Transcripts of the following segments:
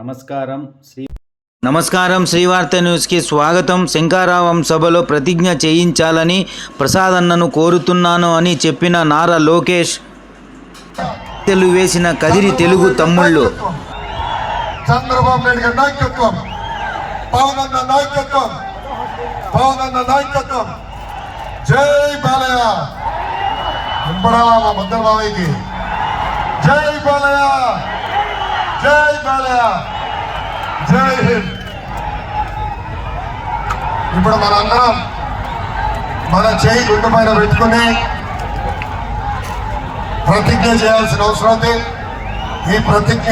నమస్కారం. శ్రీ నమస్కారం. శ్రీవార్త న్యూస్కి స్వాగతం. శంకారావం సభలో ప్రతిజ్ఞ చేయించాలని ప్రసాద్ అన్నను కోరుతున్నాను అని చెప్పిన నారా లోకేష్. తెలుగు వేసిన కదిరి తెలుగు తమ్ముళ్ళు. చంద్రబాబు నాయుడు గారి నాయకత్వం పవన్ అన్న నాయకత్వం పవన్ అన్న నాయకత్వం. జై బాలయ్య. జై బాలయ్య. జై బాలయ్య. జై హింద్. ఇప్పుడు మనందరం మన చేయి గుండె పైన పెట్టుకుని ప్రతిజ్ఞ చేయాల్సిన అవసరం ఉంది. ఈ ప్రతిజ్ఞ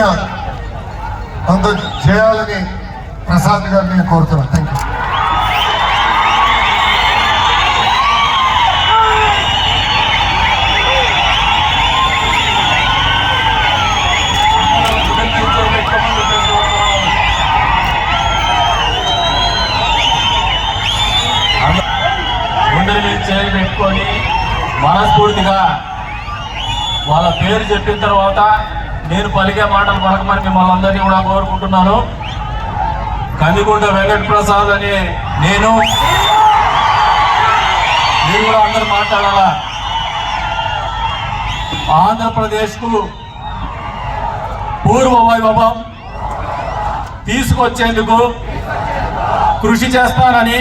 అందు చేయాలని ప్రసాద్ గారిని నేను కోరుతున్నాను థ్యాంక్ యూ పెట్టుకొని మనస్ఫూర్తిగా వాళ్ళ పేరు చెప్పిన తర్వాత నేను పలికే మాటలు పలకమని మిమ్మల్ని అందరినీ కూడా కోరుకుంటున్నాను. కందికుంట వెంకట ప్రసాద్ అని నేను. మీరు కూడా అందరూ మాట్లాడాలా? ఆంధ్రప్రదేశ్కు పూర్వ వైభవం తీసుకొచ్చేందుకు కృషి చేస్తానని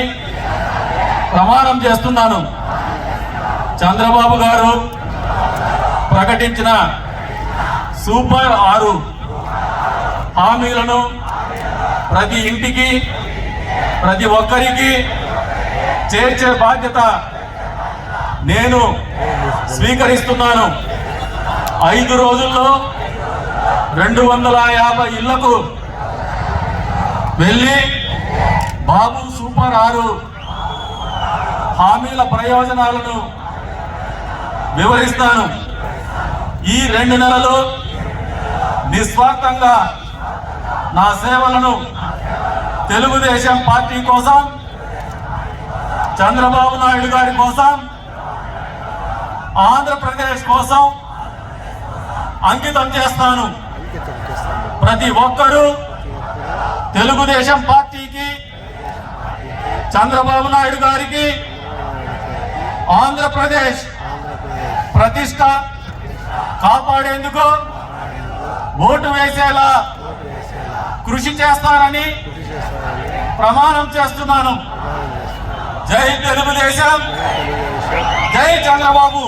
ప్రమాణం చేస్తున్నాను. చంద్రబాబు గారు ప్రకటించిన సూపర్ ఆరు హామీలను ప్రతి ఇంటికి ప్రతి ఒక్కరికి చేర్చే బాధ్యత నేను స్వీకరిస్తున్నాను. ఐదు రోజుల్లో రెండు వందల యాభై ఇళ్ళకు వెళ్ళి బాబు సూపర్ ఆరు హామీల ప్రయోజనాలను వివరిస్తాను. ఈ రెండు నెలలు నిస్వార్థంగా నా సేవలను తెలుగుదేశం పార్టీ కోసం చంద్రబాబు నాయుడు గారి కోసం ఆంధ్రప్రదేశ్ కోసం అంకితం చేస్తాను. ప్రతి ఒక్కరూ తెలుగుదేశం పార్టీకి చంద్రబాబు నాయుడు గారికి ఆంధ్రప్రదేశ్ ప్రతిష్ట కాపాడేందుకు ఓటు వేసేలా కృషి చేస్తారని ప్రమాణం చేస్తున్నాను. జై తెలుగుదేశం. జై చంద్రబాబు.